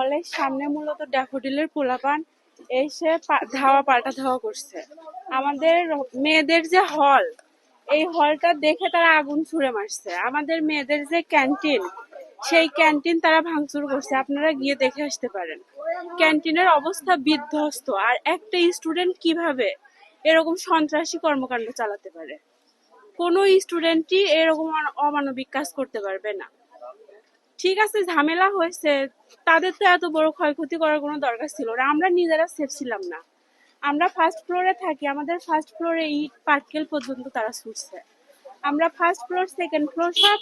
হলের সামনে মূলত ড্যাফোডিলের পোলাপান এসে ধাওয়া, পাল্টা ধাওয়া করছে। আমাদের মেয়েদের যে হল, এই হলটা দেখে তারা আগুন ছুড়ে মারছে। আমাদের মেয়েদের যে ক্যান্টিন, সেই ক্যান্টিন তারা ভাঙচুর করছে। আপনারা গিয়ে দেখে আসতে পারেন। ক্যান্টিনের অবস্থা বিধ্বস্ত। আর একটা স্টুডেন্ট কীভাবে এরকম সন্ত্রাসী কর্মকাণ্ড চালাতে পারে? কোনো স্টুডেন্টই এরকম অমানবিক কাজ করতে পারবে না। ঠিক আছে, ঝামেলা হয়েছে। তাদের তো এত বড় ক্ষয়ক্ষতি করার কোনো দরকার ছিল না। আমরা নিজেরা সেফ ছিলাম না। আমরা ফার্স্ট ফ্লোরে থাকি, আমাদের ফার্স্ট ফ্লোরে ইট পাটকেল পর্যন্ত তারা ছুটছে। আমরা ফার্স্ট ফ্লোর সেকেন্ড ফ্লোর সব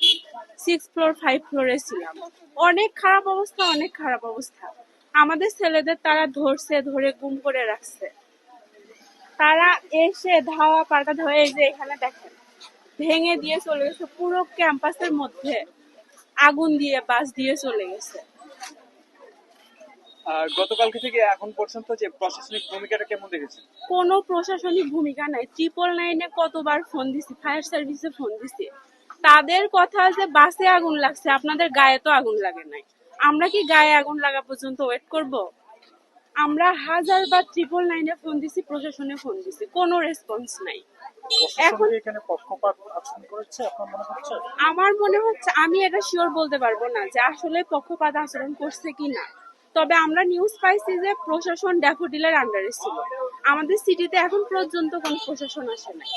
সিক্স ফ্লোর ফাইভ ফ্লোরে ছিলাম। অনেক খারাপ অবস্থা, অনেক খারাপ অবস্থা। আমাদের ছেলেদের তারা ধরছে, ধরে গুম করে রাখছে। তারা এসে ধাওয়া পাল্টা ধাওয়া এই যে এখানে দেখেন, ভেঙে দিয়ে চলে গেছে পুরো ক্যাম্পাসের মধ্যে। আগুন দিয়ে বাস দিয়ে চলে গেছে। গতকালকে থেকে এখন পর্যন্ত যে প্রশাসনিক ভূমিকাটা কেমন দেখেছেন? কোনো প্রশাসনিক ভূমিকা নাই। ট্রিপল নাইনে কতবার ফোন দিছি ফায়ার সার্ভিসে ফোন দিছি। তাদের কথা যে বাসে আগুন লাগছে আপনাদের গায়ে তো আগুন লাগে নাই। আমরা কি গায়ে আগুন লাগা পর্যন্ত ওয়েট করব? আমরা হাজার বার ট্রিপল নাইনে ফোন দিছি প্রশাসনে ফোন দিছি কোনো রেসপন্স নাই। এখন এখানে পক্ষপাত আচরণ করেছে আপনার মনে হচ্ছে? আমার মনে হচ্ছে আমি এটা শিওর বলতে পারব না যে আসলে পক্ষপাত আচরণ করছে কি না তবে আমরা নিউজ পাইছি যে প্রশাসন ড্যাফোডিলের আন্ডারে ছিল। আমাদের সিটিতে এখন পর্যন্ত কোনো প্রশাসন আসে নাই।